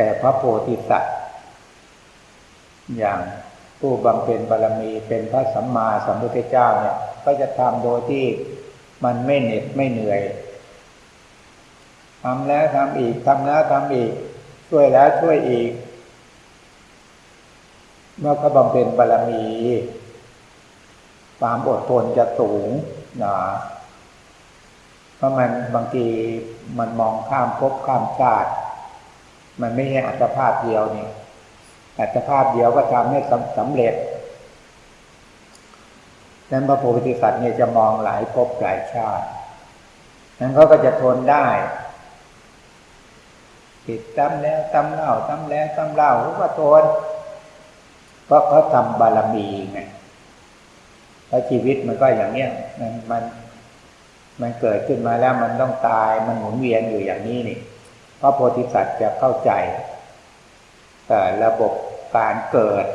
แต่พระโพธิสัตว์ อย่างผู้บำเพ็ญบารมีเป็นพระสัมมาสัมพุทธเจ้าเนี่ย ก็จะทำโดยที่มันไม่เหน็ดไม่เหนื่อยทำแล้วทำอีกทำแล้วทำอีก ช่วยแล้วช่วยอีกเมื่อเขาบำเพ็ญบารมี ความอดทนจะสูงนะเพราะมันบางทีมันมองข้ามภพข้ามชาติ มันไม่ใช่อัตภาพเดียวนี่อัตภาพเดียวก็ทำให้สำสำเร็จนั้นพระโพธิสัตว์เนี่ยจะมองหลายภพหลายชาติ นั้นเขาก็จะทนได้ผิดตั้มแล้วตั้มเล่าตั้มแล้วตั้มเล่าเขาก็ทน เพราะเขาทำบารมีไงแล้วชีวิตมันก็อย่างเนี้ยมันมันมันเกิดขึ้นมาแล้วมันต้องตายมันหมุนเวียนอยู่อย่างนี้นี่ พระโพธิสัตว์จะเข้าใจแต่ระบบการเกิด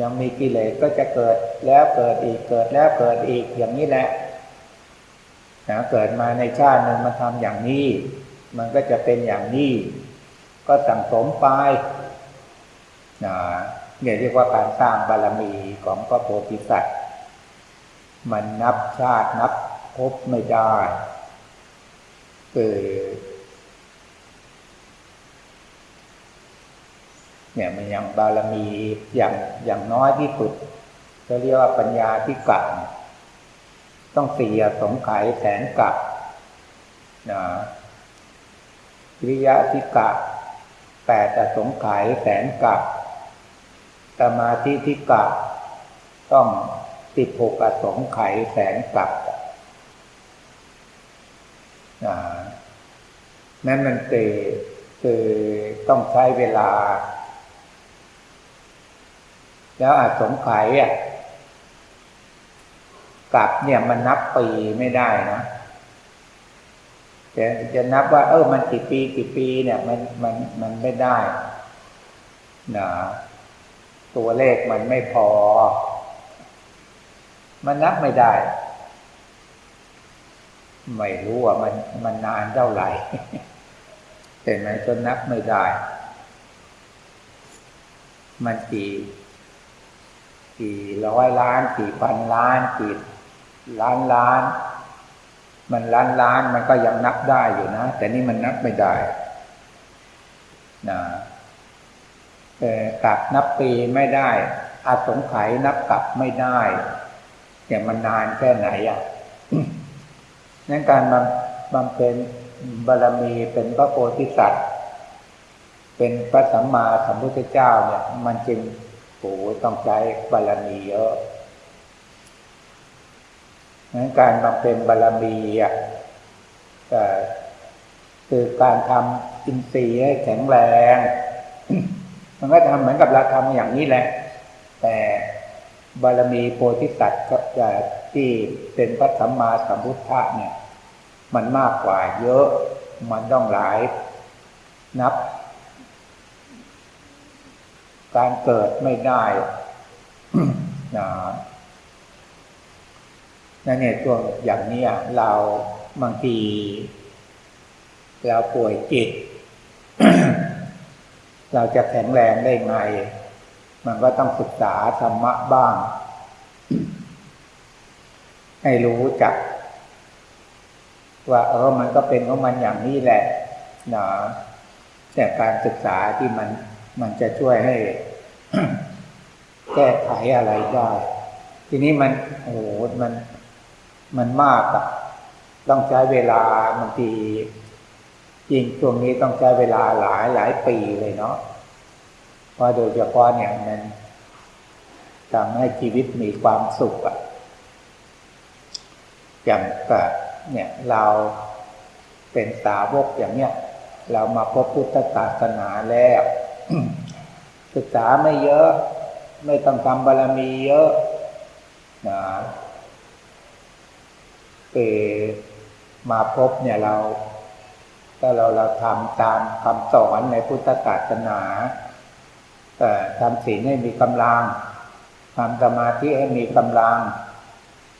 ยังมีกิเลสก็จะเกิดแล้วเกิดอีกเกิดแล้วเกิดอีกอย่างนี้แหละนะเกิดมาในชาติหนึ่งมาทำอย่างนี้ มันก็จะเป็นอย่างนี้ ก็สั่งสมไปนะเนี่ยเรียกว่าการสร้างบารมีของพระโพธิสัตว์ มันนับชาตินับภพไม่ได้คือ เนี่ยมันยังบารมีอย่างอย่างน้อยที่สุดก็เรียกว่าปัญญาที่กัดต้องเสียสงไขยแสนกับนะวิริยะที่กะแปดอสงไขยแสนกับสมาธิที่กะต้องสิบหกอสงไขยแสนกับนั่นมันคือคือต้องใช้เวลา แล้วอาสงไขยอะกับเนี่ยมันนับปีไม่ได้นะจะจะนับว่า เออมันกี่ปีกี่ปีเนี่ย มันมันมันไม่ได้นะตัวเลขมันไม่พอ มันนับไม่ได้ ไม่รู้ว่ามันมันนานเท่าไหร่เห็นไหมจนนับไม่ได้ มันกี่ กี่ร้อยล้านกี่พันล้านกี่ล้านล้าน มันล้านล้านมันก็ยังนับได้อยู่นะ แต่นี่มันนับไม่ได้นะกับนับปีไม่ได้ อาสงไขยนับกลับไม่ได้เนี่ยมันนานแค่ไหนอะนั้นการบำบำเพ็ญบารมีเป็นพระโพธิสัตว์ เป็นพระสัมมาสัมพุทธเจ้าเนี่ย มันจึง โอ้ต้องใช้บารมีเยอะนั้นการบำเพ็ญบารมีอะคือการทำอินทรีย์ให้แข็งแรง มันก็ทำเหมือนกับเราทำอย่างนี้แหละ แต่บารมีโพธิสัตว์ก็จะที่เป็นพระสัมมาสัมพุทธะเนี่ย มันมากกว่าเยอะ มันต้องหลาย นับ การเกิดไม่ได้นะนั่นเนี่ยตัวอย่างนี้เราบางทีเราป่วยจิต เราจะแข็งแรงได้ไง มันก็ต้องศึกษาธรรมะบ้าง ให้รู้จัก ว่า เออมันก็เป็นของมันอย่างนี้แหละนะแต่การศึกษาที่มัน มันจะช่วยให้แก้ไขอะไรได้ ทีนี้มันโอ้โหมันมันมากอะต้องใช้เวลาบางทีจริงช่วงนี้ต้องใช้เวลาหลายหลายปีเลยเนาะเพราะโดยเฉพาะเนี่ยมันทำให้ชีวิตมีความสุขอะอย่างกับเนี่ยเราเป็นสาวกอย่างเนี้ยเรามาพบพุทธศาสนาแล้ว ศึกษาไม่เยอะ ไม่ต้องทำบารมีเยอะนะเอมาพบเนี่ยเรา ถ้าเราเราทำตามคำสอนในพุทธศาสนาทำศีลให้มีกำลังทำสมาธิให้มีกำลัง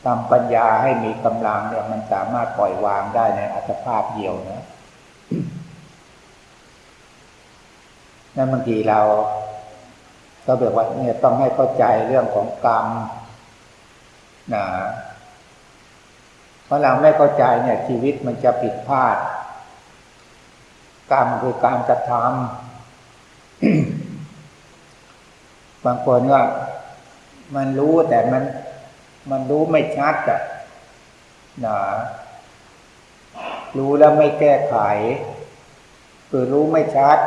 ทำปัญญาให้มีกำลังเนี่ยมันสามารถปล่อยวางได้ในอัตภาพเดียวนะ นั่นบางทีเรา ก็แบบว่าเนี่ยต้องให้เข้าใจเรื่องของกรรมนะเพราะเราไม่เข้าใจเนี่ย ชีวิตมันจะผิดพลาด กรรมคือการกระทำบางคนก็มันรู้แต่มันมันรู้ไม่ชัดอะนะรู้แล้วไม่แก้ไข คือรู้ไม่ชัด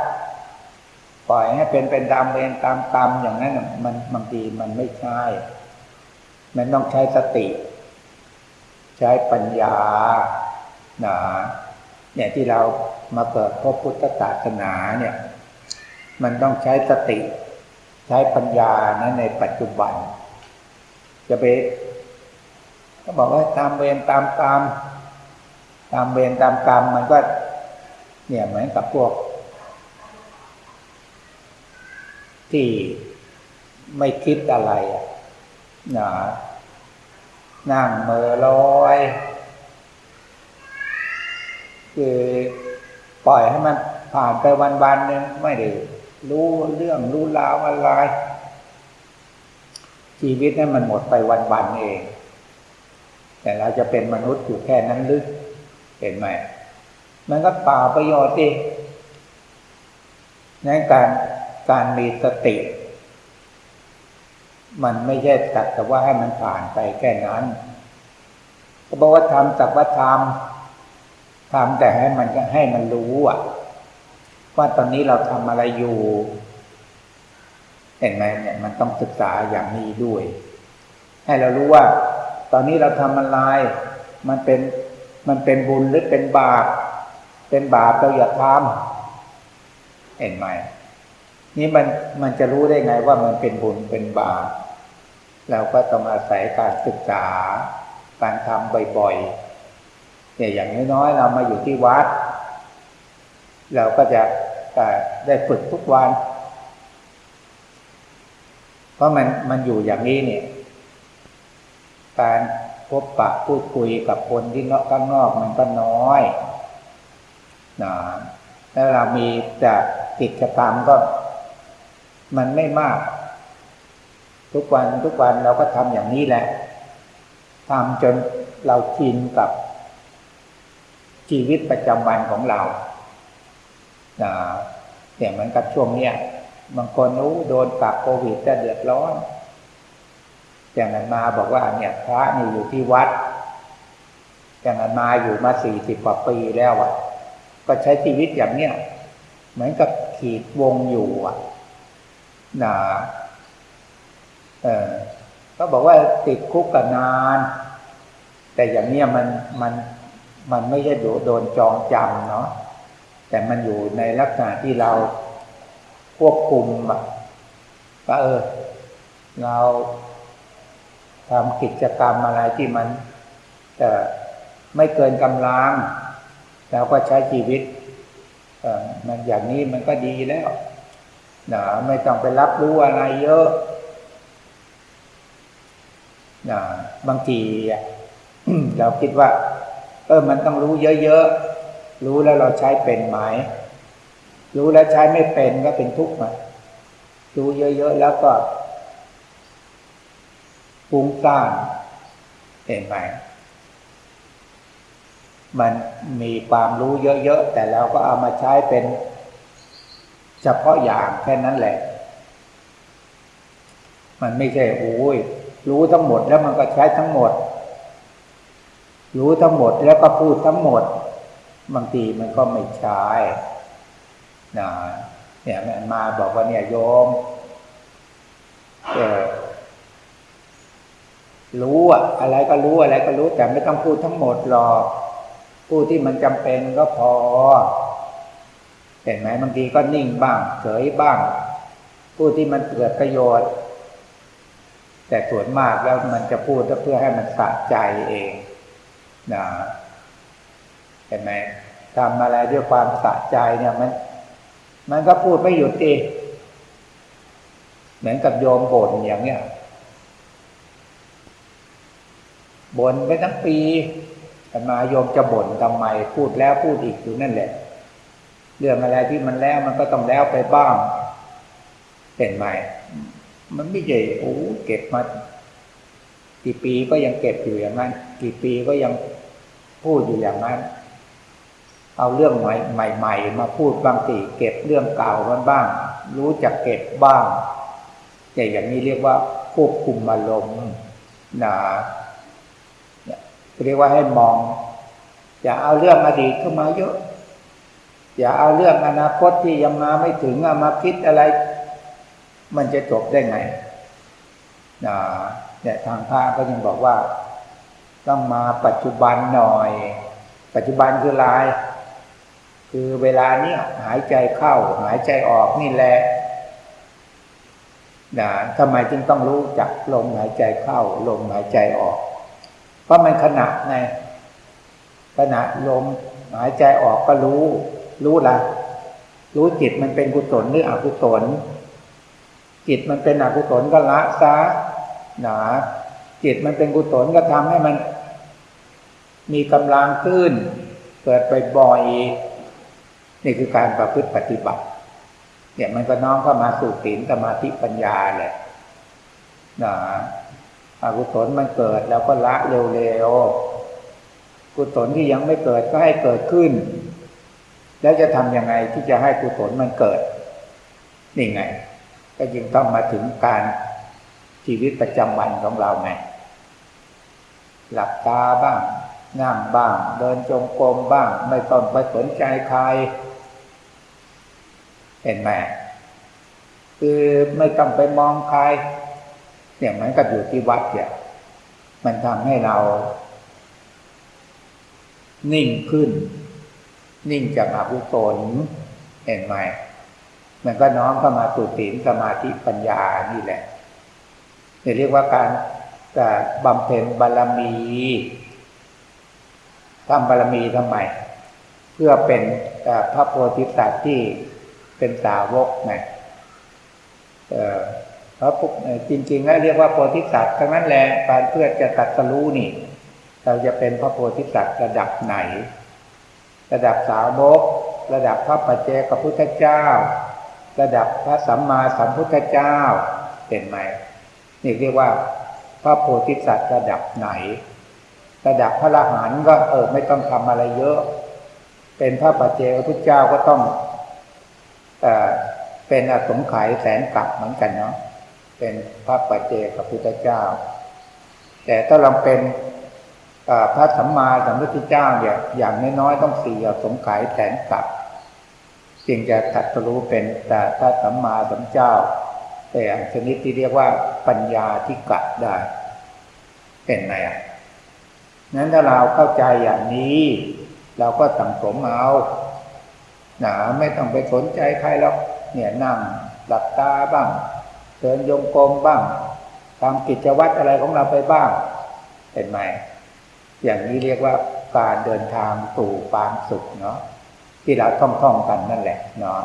ปล่อยให้เป็นเป็นตามเวรตามกรรมอย่างนั้นมันบางทีมันไม่ใช่ มันต้องใช้สติ ใช้ปัญญานะเนี่ยที่เรามาเกิดพบพุทธศาสนาเนี่ย มันต้องใช้สติ ใช้ปัญญานะในปัจจุบัน จะไปก็บอกว่าตามเวรตามกรรมตามเวรตามกรรมมันก็ เนี่ยเหมือนกับพวก ที่ไม่คิดอะไรอะนะนั่งเมื่อลอยคือปล่อยให้มันผ่านไปวันๆหนึ่งไม่ได้รู้เรื่องรู้ราวอะไร ชีวิตนั้นมันหมดไปวันๆเอง แต่เราจะเป็นมนุษย์อยู่แค่นั้นหรือเห็นไหมมันก็ป่าประโยชน์ดิในการ การมีสติ มันไม่ใช่ตัดแต่ว่าให้มันผ่านไปแค่นั้นก็บอกว่าทำสักว่าทำทำแต่ให้มันก็ให้มันรู้อะ ว่าตอนนี้เราทำอะไรอยู่ เห็นไหมเนี่ยมันต้องศึกษาอย่างนี้ด้วย ให้เรารู้ว่า ตอนนี้เราทำอะไร มันเป็นมันเป็นบุญหรือเป็นบาป เป็นบาปเราอย่าทำเห็นไหม นี่มันมันจะรู้ได้ไงว่ามันเป็นบุญเป็นบาปเราก็ต้องอาศัยการศึกษา การทำบ่อยๆเนี่ยอย่างน้อยๆเรามาอยู่ที่วัด เราก็จะได้ฝึกทุกวัน เพราะมันมันอยู่อย่างนี้เนี่ย การพบปะพูดคุยกับคนที่นอกข้างนอกมันก็น้อยนะแล้วเรามีแต่กิจกรรมก็ มันไม่มาก ทุกวันทุกวันเราก็ทำอย่างนี้แหละทำจนเราชินกับชีวิตประจำวันของเรานะอย่เหมือนกับช่วงเนี้ยบางคนู้โดนกักโควิดจะเดือดร้อนอย่างนั้นมาบอกว่าเนี่ยพระนี่อยู่ที่วัด อย่างนั้นมาอยู่มาสี่สิบกว่าปีแล้วอะ ก็ใช้ชีวิตอย่างเนี้ยเหมือนกับขีดวงอยู่อะ นะเออก็บอกว่าติดคุกกันนาน แต่อย่างเนี้ยมันมันมันไม่ใช่โดนจองจำเนาะแต่มันอยู่ในลักษณะที่เราควบคุมอะว่าเออ เราทำกิจกรรมอะไรที่มันแต่ไม่เกินกำลัง แล้วก็ใช้ชีวิตมันอย่างนี้มันก็ดีแล้ว นะไม่ต้องไปรับรู้อะไรเยอะนะบางทีเราคิดว่า เออ มันต้องรู้เยอะๆ รู้แล้วเราใช้เป็นไหม รู้แล้วใช้ไม่เป็นก็เป็นทุกข์มารู้เยอะๆ แล้วก็ฟุ้งซ่านเห็นไหม มันมีความรู้เยอะๆ แต่เราก็เอามาใช้เป็น เฉพาะอย่างแค่นั้นแหละ มันไม่ใช่โอ้ยรู้ทั้งหมดแล้วมันก็ใช้ทั้งหมด รู้ทั้งหมดแล้วก็พูดทั้งหมด บางทีมันก็ไม่ใช่นะเนี่ยมันมาบอกว่าเนี่ยโยมเออรู้อะอะไรก็รู้อะไรก็รู้แต่ไม่ต้องพูดทั้งหมดหรอก พูดที่มันจำเป็นก็พอ เห็นไหมบางทีก็นิ่งบ้างเฉยบ้าง พูดที่มันเกิดประโยชน์ แต่ส่วนมากแล้วมันจะพูดเพื่อให้มันสะใจเองนะเห็นไหมทำอะไรด้วยความสะใจเนี่ยมัน มันก็พูดไม่หยุดเองเหมือนกับโยมบ่นอย่างเนี้ยบ่นไปทั้งปีแต่มาโยมจะบ่นทำไมพูดแล้วพูดอีกอยู่นั่นแหละ เรื่องอะไรที่มันแล้วมันก็ต้องแล้วไปบ้างเห็นไหม่ มันไม่ใช่โอ้เก็บมากี่ปีก็ยังเก็บอยู่อย่างนั้น กี่ปีก็ยังพูดอยู่อย่างนั้น เอาเรื่องใหม่ใหม่ๆมาพูดบางทีเก็บเรื่องเก่ามันบ้าง รู้จักเก็บบ้างแต่อย่างนี้เรียกว่าควบคุมอารมณ์นะเรียกว่าให้มอง อย่าเอาเรื่องอดีตเข้ามาเยอะ อย่าเอาเรื่องอนาคตที่ยังมาไม่ถึงอามาคิดอะไร มันจะจบได้ไงนะเนี่ยทางพระก็ยังบอกว่า ต้องมาปัจจุบันหน่อย ปัจจุบันคืออะไรคือเวลานี้หายใจเข้า หายใจออกนี่แหละนะทำไมจึงต้องรู้จักลมหายใจเข้า ลมหายใจออก เพราะมันขณะไงขณะลมหายใจออกก็รู้ รู้ละรู้จิตมันเป็นกุศลหรืออกุศล จิตมันเป็นอกุศลก็ละซะหนาจิตมันเป็นกุศลก็ทำให้มัน มีกำลังขึ้น เกิดไปบ่อยนี่คือการประพฤติปฏิบัติ เนี่ยมันก็น้อมเข้ามาสู่ศีลสมาธิปัญญาแหละนะอกุศลมันเกิดแล้วก็ละเร็วๆกุศลที่ยังไม่เกิดก็ให้เกิดขึ้น แล้วจะทำยังไงที่จะให้กุศลมันเกิด นี่ไง ก็ยิ่งต้องมาถึงการชีวิตประจำวันของเราไง หลับตาบ้าง นั่งบ้าง เดินจงกรมบ้าง ไม่ต้องไปสนใจใคร เห็นไหมคือไม่ต้องไปมองใครเนี่ยมันก็อยู่ที่วัดเนี่ย มันทำให้เรา นิ่งขึ้น นิ่งจากอาภุศลเห็นไหมมันก็น้อมเข้ามาสู่ศีลสมาธิปัญญานี่แหละเรียกว่าการบำเพ็ญบารมีทำบารมีทำไมเพื่อเป็นพระโพธิสัตว์ที่เป็นสาวกไงเพราะจริงๆแล้วเรียกว่าโพธิสัตว์ทั้งนั้นแหละการเพื่อจะตัดสรู้นี่ เราจะเป็นพระโพธิสัตว์ระดับไหน ระดับสาวกระดับพระปัจเจกพุทธเจ้า ระดับพระสัมมาสัมพุทธเจ้าเห็นไหมนี่เรียกว่า พระโพธิสัตว์ระดับไหน ระดับพระอรหันตก็เออไม่ต้องทำอะไรเยอะ เป็นพระปัจเจกพุทธเจ้าก็ต้องเออเป็นอสงไขยแสนกลับเหมือนกันเนาะเป็นพระปัจเจกพุทธเจ้า แต่ถ้าเราเป็น พระสัมมาสัมพุทธเจ้าเนี่ยอย่างน้อยๆต้องสี่อสงไขยแสนกับจึงจะตัดรู้เป็นแต่พระสัมมาสัมพุทธเจ้า แต่ชนิดที่เรียกว่าปัญญาที่กัดได้ เป็นไงอะนั้นถ้าเราเข้าใจอย่างนี้ เราก็สังสมเอาหนาไม่ต้องไปสนใจใครหรอกเนี่ยนั่งหลับตาบ้างเดินยงกรมบ้างทำกิจวัตรอะไรของเราไปบ้างเห็นไหม อย่างนี้เรียกว่าการเดินทางสู่ความสุขเนาะที่เราท่องๆกันนั่นแหละเนาะ